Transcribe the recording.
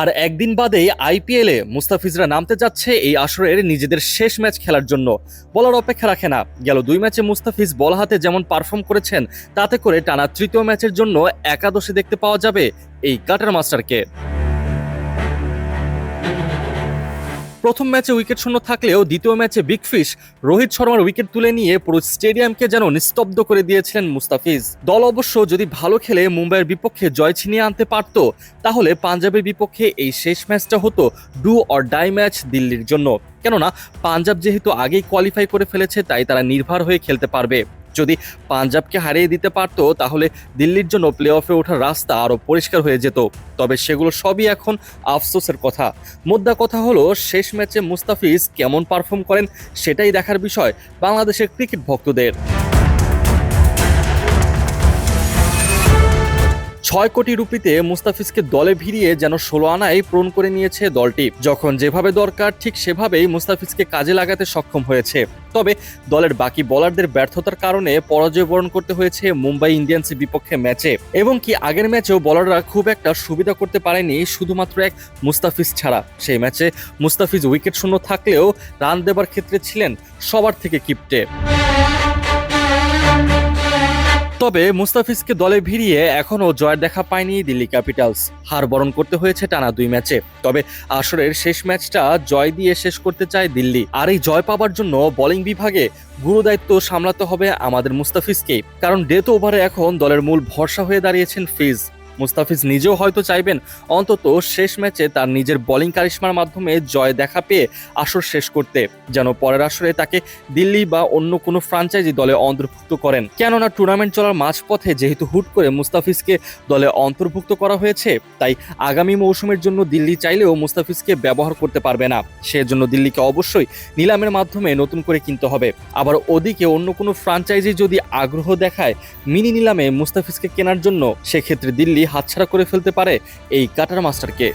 আর একদিন বাদে আইপিএলে মুস্তাফিজরা নামতে যাচ্ছে এই আসরের নিজেদের শেষ ম্যাচ খেলার জন্য। বলার অপেক্ষা রাখে না। গেল দুই ম্যাচে মুস্তাফিজ বল হাতে যেমন পারফর্ম করেছেন, তাতে করে টানা তৃতীয় ম্যাচের জন্য একাদশে দেখতে পাওয়া যাবে এই কাটার মাস্টারকে। প্রথম ম্যাচে উইকেট শূন্য থাকলেও দ্বিতীয় ম্যাচে বিগ ফিশ রোহিত শর্মার উইকেট তুলে নিয়ে পুরো স্টেডিয়ামকে যেন নিস্তব্ধ করে দিয়েছিলেন মুস্তাফিজ। দল অবশ্য যদি ভালো খেলে মুম্বাইয়ের বিপক্ষে জয় ছিনিয়ে আনতে পারত, তাহলে পাঞ্জাবের বিপক্ষে এই শেষ ম্যাচটা হতো ডু অর ডাই ম্যাচ দিল্লির জন্য। কেননা, পাঞ্জাব যেহেতু আগেই কোয়ালিফাই করে ফেলেছে, তাই তারা নির্ভর হয়ে খেলতে পারবে। যদি পাঞ্জাবকে হারিয়ে দিতে পারতো, তাহলে দিল্লির জন্য প্লে অফে ওঠার রাস্তা আরও পরিষ্কার হয়ে যেত। তবে সেগুলো সবই এখন আফসোসের কথা। মোদ্দা কথা হলো, শেষ ম্যাচে মুস্তাফিজ কেমন পারফর্ম করেন, সেটাই দেখার বিষয় বাংলাদেশের ক্রিকেট ভক্তদের। ছয় কোটি রুপিতে মুস্তাফিজকে দলে ভিড়িয়ে যেন ষোলো আনায় প্রণ করে নিয়েছে দলটি। যখন যেভাবে দরকার, ঠিক সেভাবেই মুস্তাফিজকে কাজে লাগাতে সক্ষম হয়েছে। তবে দলের বাকি বোলারদের ব্যর্থতার কারণে পরাজয় বরণ করতে হয়েছে মুম্বাই ইন্ডিয়ান্সের বিপক্ষে ম্যাচে। এবং কি আগের ম্যাচেও বলাররা খুব একটা সুবিধা করতে পারেনি শুধুমাত্র এক মুস্তাফিজ ছাড়া। সেই ম্যাচে মুস্তাফিজ উইকেট শূন্য থাকলেও রান দেবার ক্ষেত্রে ছিলেন সবার থেকে কিপ্টে। তবে মুস্তাফিজকে দলে ভিড়িয়ে এখনও জয়ের দেখা পায়নি দিল্লি ক্যাপিটালস। হার বরণ করতে হয়েছে টানা দুই ম্যাচে। তবে আসরের শেষ ম্যাচটা জয় দিয়ে শেষ করতে চায় দিল্লি। আর এই জয় পাবার জন্য বোলিং বিভাগে গুরু দায়িত্ব সামলাতে হবে আমাদের মুস্তাফিজকে কারণ ডেথ ওভারে এখন দলের মূল ভরসা হয়ে দাঁড়িয়েছেন ফিজ। মুস্তাফিজ নিজেও হয়তো চাইবেন অন্তত শেষ ম্যাচে তার নিজের বোলিং কারিশমার মাধ্যমে জয় দেখা পেয়ে আসর শেষ করতে, যেন পরের আসরে তাকে দিল্লি বা অন্য কোনো ফ্রাঞ্চাইজি দলে অন্তর্ভুক্ত করেন। কেননা টুর্নামেন্ট চলার মাঝপথে যেহেতু হুট করে মুস্তাফিজকে দলে অন্তর্ভুক্ত করা হয়েছে, তাই আগামী মৌসুমের জন্য দিল্লি চাইলেও মুস্তাফিজকে ব্যবহার করতে পারবে না। সেজন্য দিল্লিকে অবশ্যই নিলামের মাধ্যমে নতুন করে কিনতে হবে। আবার ওদিকে অন্য কোনো ফ্রাঞ্চাইজি যদি আগ্রহ দেখায়, মিনি নিলামে মুস্তাফিজকে কেনার জন্য সেক্ষেত্রে দিল্লি হাতছাড়া করে ফেলতে পারে এই কাটার মাস্টারকে।